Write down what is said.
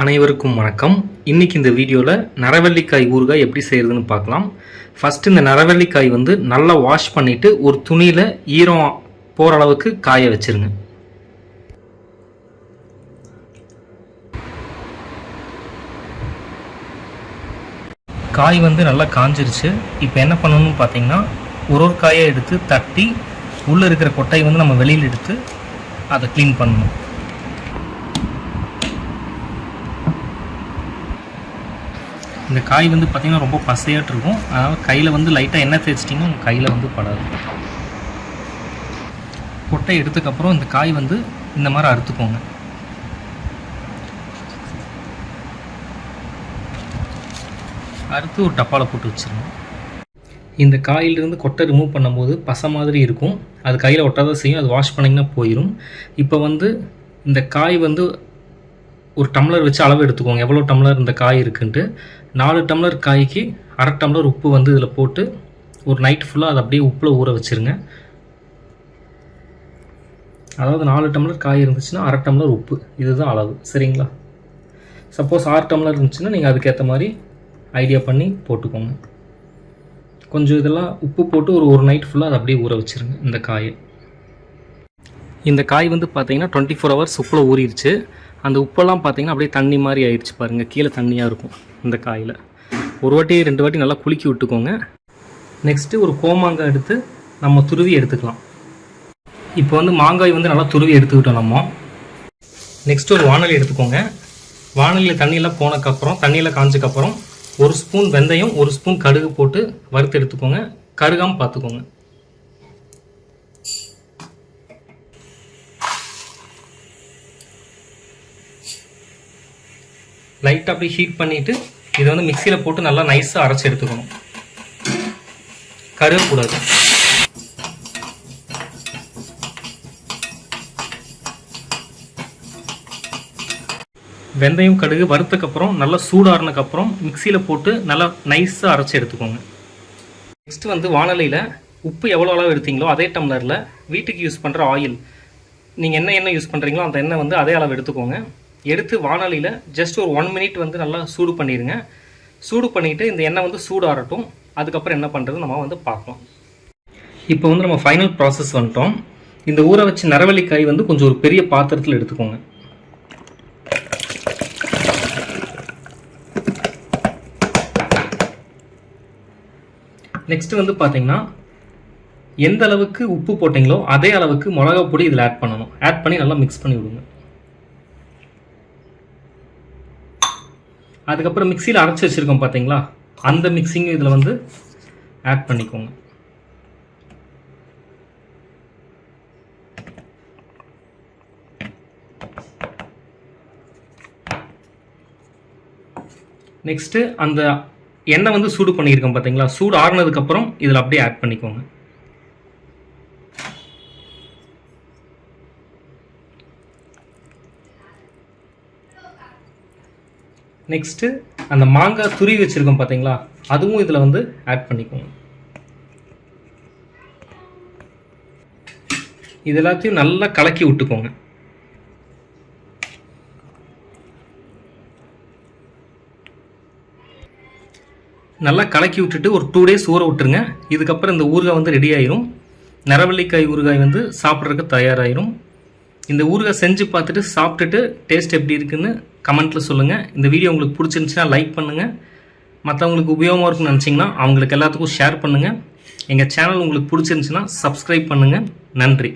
அனைவருக்கும் வணக்கம். இன்னைக்கு இந்த வீடியோவில் நரவள்ளிக்காய் ஊறுகாய் எப்படி செய்கிறதுன்னு பார்க்கலாம். ஃபஸ்ட்டு இந்த நரவள்ளிக்காய் வந்து நல்லா வாஷ் பண்ணிவிட்டு ஒரு துணியில் ஈரம் போகிற அளவுக்கு காய வச்சிருங்க. காய் வந்து நல்லா காஞ்சிருச்சு. இப்போ என்ன பண்ணணும்னு பார்த்தீங்கன்னா ஒரு ஒரு காயை எடுத்து தட்டி உள்ளே இருக்கிற கொட்டையை வந்து நம்ம வெளியில் எடுத்து அதை க்ளீன் பண்ணணும். இந்த காய் வந்து பார்த்திங்கன்னா ரொம்ப பசையாட்டு இருக்கும். அதனால் கையில் வந்து லைட்டாக எண்ணெய் தேய்ச்சிட்டிங்கன்னா உங்கள் கையில் வந்து படாது. கொட்டை எடுத்ததுக்கப்புறம் இந்த காய் வந்து இந்த மாதிரி அறுத்துக்கோங்க. அறுத்து ஒரு டப்பாவில் போட்டு வச்சிருங்க. இந்த காயிலிருந்து கொட்டை ரிமூவ் பண்ணும்போது பசை மாதிரி இருக்கும். அது கையில் ஒட்டாதான் செய்யும். அது வாஷ் பண்ணிங்கன்னா போயிடும் இப்போ வந்து இந்த காய் வந்து ஒரு டம்ளர் வச்சு அளவு எடுத்துக்கோங்க. எவ்வளோ டம்ளர் இந்த காய் இருக்குன்ட்டு. நாலு டம்ளர் காய்க்கு அரை டம்ளர் உப்பு வந்து இதில் போட்டு ஒரு நைட் ஃபுல்லாக அதை அப்படியே உப்பில் ஊற வச்சுருங்க. அதாவது நாலு டம்ளர் காய் இருந்துச்சுன்னா அரை டம்ளர் உப்பு. இதுதான் அளவு. சரிங்களா? சப்போஸ் ஆறு டம்ளர் இருந்துச்சுன்னா நீங்கள் அதுக்கேற்ற மாதிரி ஐடியா பண்ணி போட்டுக்கோங்க. கொஞ்சம் இதெல்லாம் உப்பு போட்டு ஒரு ஒரு நைட் ஃபுல்லாக அதை அப்படியே ஊற வச்சுருங்க இந்த காயை. இந்த காய் வந்து பார்த்தீங்கன்னா டுவெண்ட்டி ஃபோர் ஹவர்ஸ் உப்பில் ஊறிடுச்சு. அந்த உப்பெல்லாம் பார்த்தீங்கன்னா அப்படியே தண்ணி மாதிரி ஆயிடுச்சு பாருங்கள் கீழே தண்ணியாக இருக்கும் இந்த காயில். ஒரு வாட்டி ரெண்டு வாட்டி நல்லா குலுக்கி விட்டுக்கோங்க. நெக்ஸ்ட்டு ஒரு கோமாங்காய் எடுத்து நம்ம துருவி எடுத்துக்கலாம். இப்போ வந்து மாங்காய் வந்து நல்லா துருவி எடுத்துக்கிட்டோம் நம்ம. நெக்ஸ்ட்டு ஒரு வானொலி எடுத்துக்கோங்க. வானொலியில் தண்ணியெல்லாம் போனதுக்கப்புறம் தண்ணியில் காஞ்சக்கப்புறம் ஒரு ஸ்பூன் வெந்தயம் ஒரு ஸ்பூன் கடுகு போட்டு வறுத்து எடுத்துக்கோங்க. கருகாமல் பார்த்துக்கோங்க. லைட்டாக அப்படியே ஹீட் பண்ணிவிட்டு இதை வந்து மிக்சியில் போட்டு நல்லா நைஸாக அரைச்சி எடுத்துக்கணும். கருவக்கூடாது வெந்தயம் கடுகு வறுத்தக்கப்புறம் நல்லா சூடாறினக்கப்புறம் மிக்சியில் போட்டு நல்லா நைஸாக அரைச்சி எடுத்துக்கோங்க. நெக்ஸ்ட் வந்து வானலியில் உப்பு எவ்வளோ அளவு எடுத்தீங்களோ அதே டம்ளரில் வீட்டுக்கு யூஸ் பண்ணுற ஆயில் நீங்கள் என்ன எண்ணெய் யூஸ் பண்ணுறீங்களோ அந்த எண்ணெய் வந்து அதே அளவு எடுத்துக்கோங்க. எடுத்து வானொலியில் ஜஸ்ட் ஒரு ஒன் மினிட் வந்து நல்லா சூடு பண்ணிடுங்க சூடு பண்ணிவிட்டு இந்த எண்ணெய் வந்து சூடாகட்டும் அதுக்கப்புறம் என்ன பண்ணுறது நம்ம வந்து பார்க்கலாம். இப்போ வந்து நம்ம ஃபைனல் ப்ராசஸ் வந்துட்டோம். இந்த ஊற வச்சு நரவள்ளிக்காய் வந்து கொஞ்சம் ஒரு பெரிய பாத்திரத்தில் எடுத்துக்கோங்க. நெக்ஸ்ட் வந்து பார்த்தீங்கன்னா எந்த அளவுக்கு உப்பு போட்டிங்களோ அதே அளவுக்கு மிளகா பொடி இதில் ஆட் பண்ணணும். ஆட் பண்ணி நல்லா மிக்ஸ் பண்ணி விடுங்க. அதுக்கப்புறம் மிக்சியில் அரைச்சி வச்சுருக்கோம் பார்த்தீங்களா அந்த மிக்சிங் இதில் வந்து ஆட் பண்ணிக்கோங்க. நெக்ஸ்ட்டு அந்த எண்ணெய் வந்து சூடு பண்ணியிருக்கோம் பார்த்தீங்களா சூடு ஆறுனதுக்கப்புறம் இதில் அப்படியே ஆட் பண்ணிக்கோங்க. நெக்ஸ்ட்டு அந்த மாங்காய் துருவி வச்சுருக்கோம் பார்த்தீங்களா அதுவும் இதில் வந்து ஆட் பண்ணிக்கோங்க. இது எல்லாத்தையும் நல்லா கலக்கி விட்டுக்கோங்க. நல்லா கலக்கி விட்டுட்டு ஒரு டூ டேஸ் ஊற விட்டுருங்க. இதுக்கப்புறம் இந்த ஊறுகாய் வந்து ரெடி ஆயிரும். நரவள்ளிக்காய் ஊறுகாய் வந்து சாப்பிட்றதுக்கு தயாராகிரும் இந்த ஊறுகாய் செஞ்சு பார்த்துட்டு சாப்பிட்டுட்டு டேஸ்ட் எப்படி இருக்குன்னு கமெண்ட்டில் சொல்லுங்கள் இந்த வீடியோ உங்களுக்கு பிடிச்சிருந்துச்சின்னா லைக் பண்ணுங்கள் மற்றவங்களுக்கு உபயோகமாக இருக்கும்னு நினச்சிங்கன்னா அவங்களுக்கு எல்லாத்துக்கும் ஷேர் பண்ணுங்கள் எங்கள் சேனல் உங்களுக்கு பிடிச்சிருந்துச்சின்னா சப்ஸ்கிரைப் பண்ணுங்கள் நன்றி.